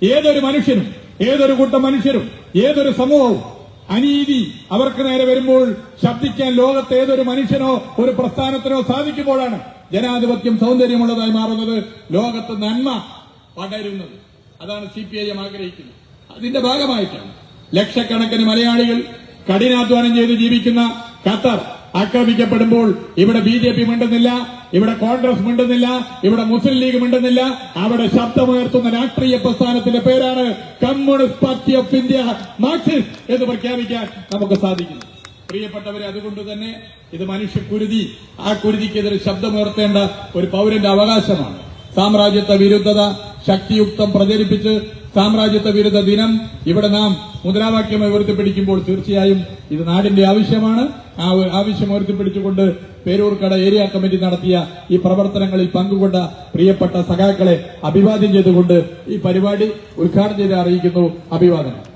ഏതൊരു മനുഷ്യനും ഏതൊരു കൂട്ടം മനുഷ്യരും ഏതൊരു സമൂഹവും അനീതി അവർക്ക് നേരെ വരുമ്പോൾ ശബ്ദിക്കാൻ ലോകത്തെ ഏതൊരു മനുഷ്യനോ ഒരു പ്രസ്ഥാനത്തിനോ സാധിക്കുമ്പോഴാണ് ജനാധിപത്യം സൗന്ദര്യമുള്ളതായി മാറുന്നത് ലോകത്ത് നന്മ പടരുന്നത്. അതാണ് സി പി ഐ എം ആഗ്രഹിക്കുന്നത്. അതിന്റെ ഭാഗമായിട്ടാണ്. ലക്ഷക്കണക്കിന് മലയാളികൾ കഠിനാധ്വാനം ചെയ്ത് ജീവിക്കുന്ന ഖത്തർ ആക്രമിക്കപ്പെടുമ്പോൾ ഇവിടെ ബി ജെ പി മിണ്ടുന്നില്ല ഇവിടെ കോൺഗ്രസ് മിണ്ടുന്നില്ല ഇവിടെ മുസ്ലിം ലീഗ് മിണ്ടുന്നില്ല. അവിടെ ശബ്ദമുയർത്തുന്ന രാഷ്ട്രീയ പ്രസ്ഥാനത്തിന്റെ പേരാണ് Communist Party of India Marxist എന്ന് പ്രഖ്യാപിക്കാൻ നമുക്ക് സാധിക്കുന്നു പ്രിയപ്പെട്ടവരെ അതുകൊണ്ട് തന്നെ ഇത് മനുഷ്യക്കുരുതി ആ കുരുതിക്കെതിരെ ശബ്ദമുയർത്തേണ്ട ഒരു പൗരന്റെ അവകാശമാണ്. സാമ്രാജ്യത്വ വിരുദ്ധത ശക്തിയുക്തം പ്രചരിപ്പിച്ച് സാമ്രാജ്യത്വ വിരുദ്ധ ദിനം ഇവിടെ നാം മുദ്രാവാക്യം ഉയർത്തിപ്പിടിക്കുമ്പോൾ തീർച്ചയായും ഇത് നാടിന്റെ ആവശ്യമാണ്. ആ ആവശ്യം ഉയർത്തിപ്പിടിച്ചുകൊണ്ട് പേരൂർക്കട ഏരിയ കമ്മിറ്റി നടത്തിയ ഈ പ്രവർത്തനങ്ങളിൽ പങ്കുകൊണ്ട പ്രിയപ്പെട്ട സഖാക്കളെ അഭിവാദ്യം ചെയ്തുകൊണ്ട് ഈ പരിപാടി ഉദ്ഘാടനം ചെയ്ത് അറിയിക്കുന്നു. അഭിവാദനം.